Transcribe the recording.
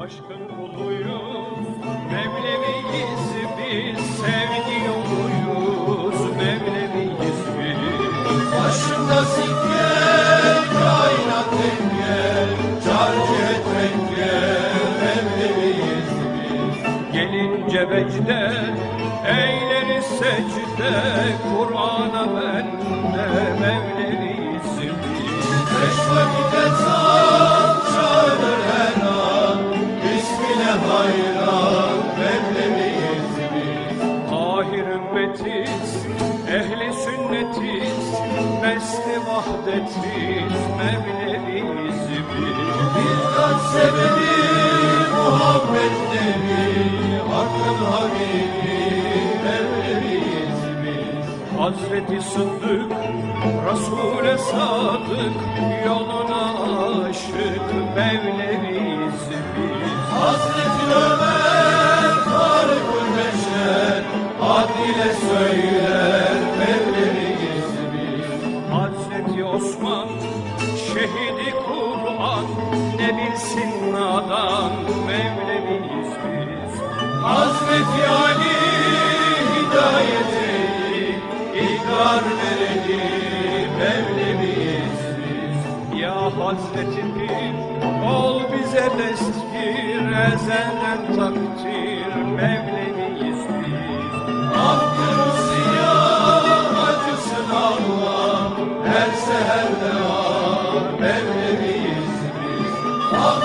Aşkın kuluyuz, Mevleviyiz biz, sevgi yoluyuz, Mevleviyiz biz. Başımda sikke, kainat denge, carcet renge, Mevleviyiz biz. Gelince vecde, eyleriz secde, Kur'an'a bende, Mevleviyiz ümmetiz, ehli sünnetiz, Mesli vahdetiz, Mevleviyiz biz. Bizden sebebi Muhammed Nebi, Hakkın Habibi, Mevleviyiz biz. Hazreti Sıddık, Resul'e sadık, yoluna şehidi Kur'an, ne bilsin nadan, Mevleviyiz biz. Hazreti Ali, hidayet eyle, ikrar vereli, Mevleviyiz biz. Ya Hazreti Pir, ol bize destir, ezelden takdir, Mevleviyiz biz. Siyah acısın Allah, her seherde Mevleviyiz Oh.